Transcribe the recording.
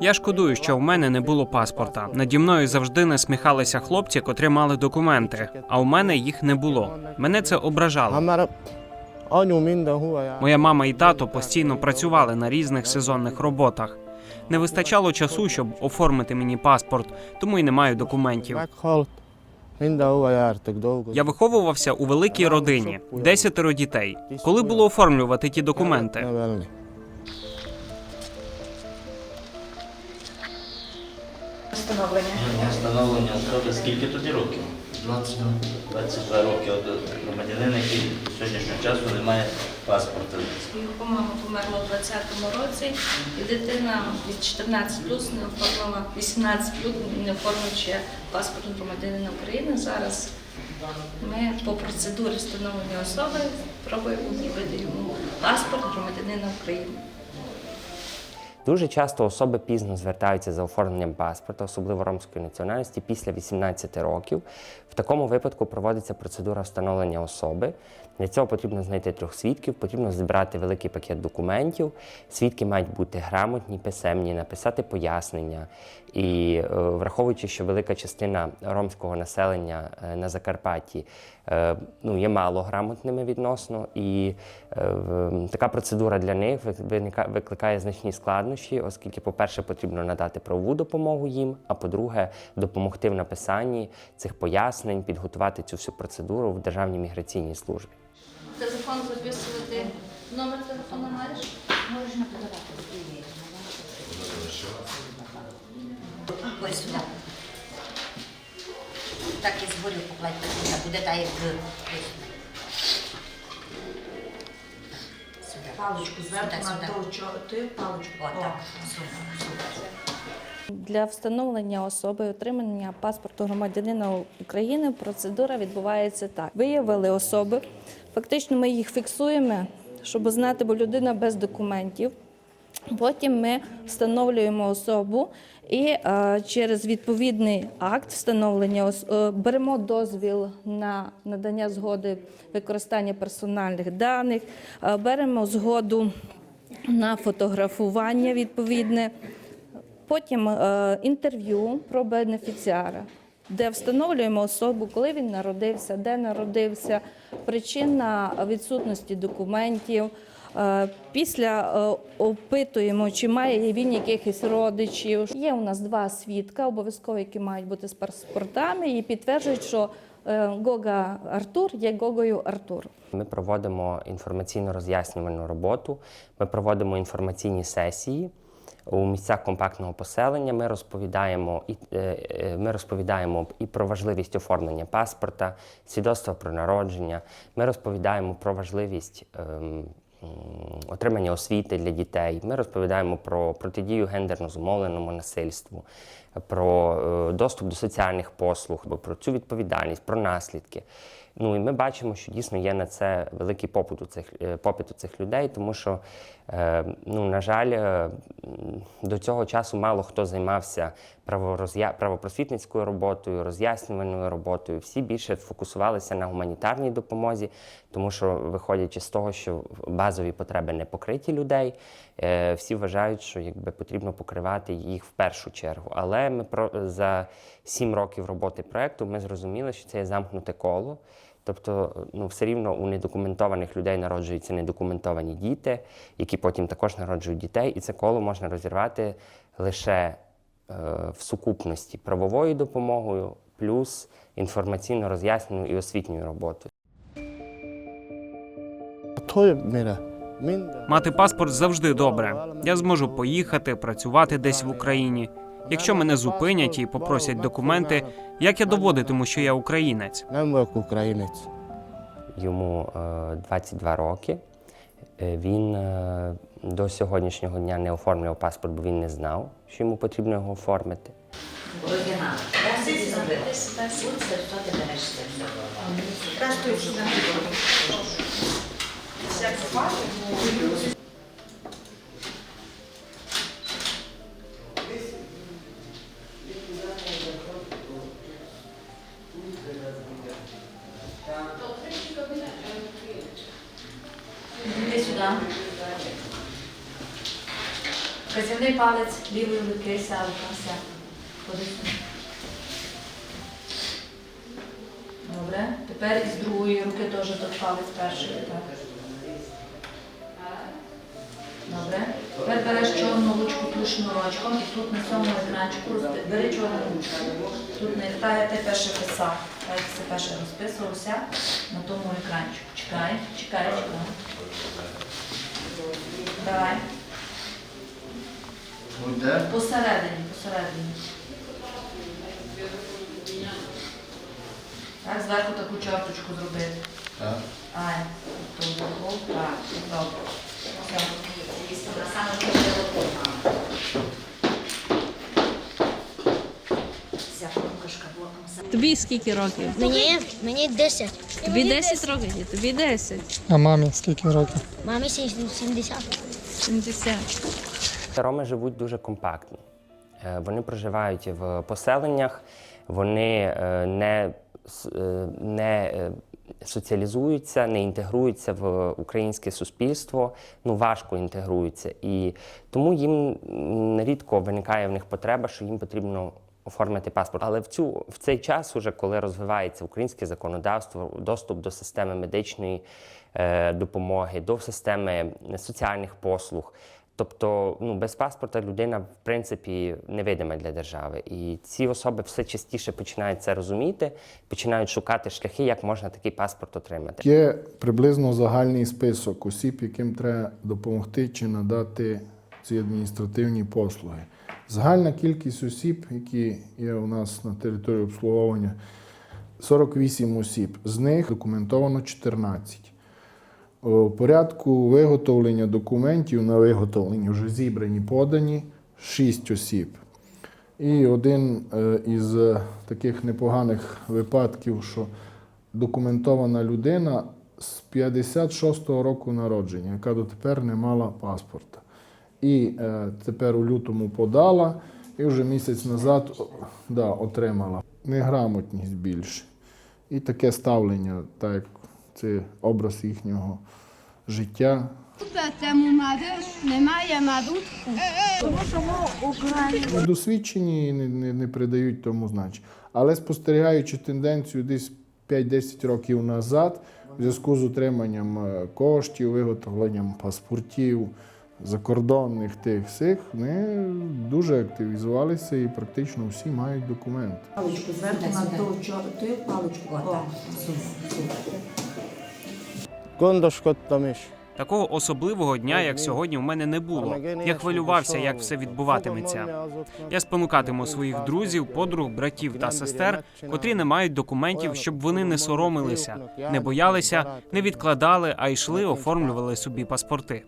Я шкодую, що в мене не було паспорта. Наді мною завжди насміхалися хлопці, котрі мали документи. А у мене їх не було. Мене це ображало. Моя мама і тато постійно працювали на різних сезонних роботах. Не вистачало часу, щоб оформити мені паспорт, тому і не маю документів. Я виховувався у великій родині, десятеро дітей. Коли було оформлювати ті документи? Встановлення. Встановлення особи скільки тоді років? 22. 22 роки. От громадянин, який до сьогоднішнього часу не має паспорта. Його мама померла у 20-му році, і дитина від 14 плюс не оформила 18 плюс, не оформивши паспорт громадянина України. Зараз ми по процедурі встановлення особи пробуємо зробити йому паспорт громадянина України. Дуже часто особи пізно звертаються за оформленням паспорта, особливо ромської національності, після 18 років. В такому випадку проводиться процедура встановлення особи. Для цього потрібно знайти трьох свідків, потрібно зібрати великий пакет документів. Свідки мають бути грамотні, писемні, написати пояснення. І е, враховуючи, що велика частина ромського населення е, на Закарпатті е, ну, є мало грамотними відносно, і така процедура для них викликає значні складнощі, оскільки, по-перше, потрібно надати правову допомогу їм, а по-друге, допомогти в написанні цих пояснень, підготувати цю всю процедуру в Державній міграційній службі. Телефон записувати. Номер телефону маєш? Можна подавати. Ось сюди. Так і згорю сюди. Буде так, як Паличку зверху Сюди, на сюди. то, що ти паличку. О, О. так. Супер, супер. Для встановлення особи отримання паспорту громадянина України процедура відбувається так. Виявили особи, фактично ми їх фіксуємо, щоб знати, бо людина без документів. Потім ми встановлюємо особу і е, через відповідний акт встановлення е, беремо дозвіл на надання згоди використання персональних даних, е, беремо згоду на фотографування відповідне. Потім інтерв'ю про бенефіціара, де встановлюємо особу, коли він народився, де народився, причина відсутності документів. Е, Після е, опитуємо, чи має він якихось родичів. Є у нас два свідка, обов'язково, які мають бути з паспортами, і підтверджують, що е, Гога Артур є Гогою Артур. Ми проводимо інформаційно-роз'яснювальну роботу, ми проводимо інформаційні сесії. У місцях компактного поселення ми розповідаємо і ми розповідаємо і про важливість оформлення паспорта, свідоцтва про народження. Ми розповідаємо про важливість ем, отримання освіти для дітей. Ми розповідаємо про протидію гендерно зумовленому насильству, про е, доступ до соціальних послуг, про цю відповідальність, про наслідки. Ну і ми бачимо, що дійсно є на це великий попит у цих е, попит у цих людей, тому що, ну на жаль, е, до цього часу мало хто займався правопросвітницькою роботою, роз'яснювальною роботою. Всі більше фокусувалися на гуманітарній допомозі, тому що, виходячи з того, що базові потреби не покриті людей, е, всі вважають, що якби потрібно покривати їх в першу чергу. Але ми за сім років роботи проекту ми зрозуміли, що це є замкнуте коло. Тобто, ну, все рівно у недокументованих людей народжуються недокументовані діти, які потім також народжують дітей, і це коло можна розірвати лише е, в сукупності правовою допомогою, плюс інформаційно роз'ясненою і освітньою роботою. Мати паспорт завжди добре. Я зможу поїхати, працювати десь в Україні. Якщо мене зупинять і попросять документи, як я доводитиму, що я українець? Nem vagyok українець. Йому е, 22 роки. Е, Він е, до сьогоднішнього дня не оформлював паспорт, бо він не знав, що йому потрібно його оформити. Оригінал. Вказівний палець лівої руки селка, все. Ходи. Добре. Тепер із другої руки теж тут палець перший. Так. Добре. Тепер береш чорну ручку ту шнурочком і тут на цьому екранчику бери чорну ручку. Тут не та ти перше писав. Та як ти перше розписувався на тому екранчику. Чекай, чекай, чекай. Давай. Посередині, посередині. Так, зверху таку чорточку зробити. Так. Ай, тут вверху. Так, добре. Все. Саме. Тобі скільки років? Мені, мені 10. Тобі 10 років, і тобі 10. А мамі скільки років? Мамі 70. 70. Роми живуть дуже компактно. Е, Вони проживають в поселеннях, вони е, не, е, не соціалізуються, не інтегруються в українське суспільство, ну важко інтегруються. І тому їм рідко виникає в них потреба, що їм потрібно оформити паспорт. Але в цю в цей час, уже коли розвивається українське законодавство, доступ до системи медичної е, допомоги, до системи соціальних послуг. Тобто, ну без паспорта людина в принципі невидима для держави. І ці особи все частіше починають це розуміти, починають шукати шляхи, як можна такий паспорт отримати. Є приблизно загальний список осіб, яким треба допомогти чи надати ці адміністративні послуги. Загальна кількість осіб, які є у нас на території обслуговування, 48 осіб. З них документовано 14. У порядку виготовлення документів на виготовлення вже зібрані, подані 6 осіб. І один е, із е, таких непоганих випадків, що документована людина з 56-го року народження, яка дотепер не мала паспорта. І е, тепер у лютому подала, і вже місяць назад да, отримала. Неграмотність більше. І таке ставлення, так як це образ їхнього життя. Немає мадутку. Досвідчені і не, не, не придають тому значення. Але спостерігаючи тенденцію десь 5-10 років назад, в зв'язку з отриманням е, коштів, виготовленням паспортів, закордонних тих сих, вони дуже активізувалися і практично всі мають документи. Паличку зверху на чор- ту паличку. Такого особливого дня, як сьогодні, у мене не було. Я хвилювався, як все відбуватиметься. Я спонукатиму своїх друзів, подруг, братів та сестер, котрі не мають документів, щоб вони не соромилися, не боялися, не відкладали, а йшли, оформлювали собі паспорти.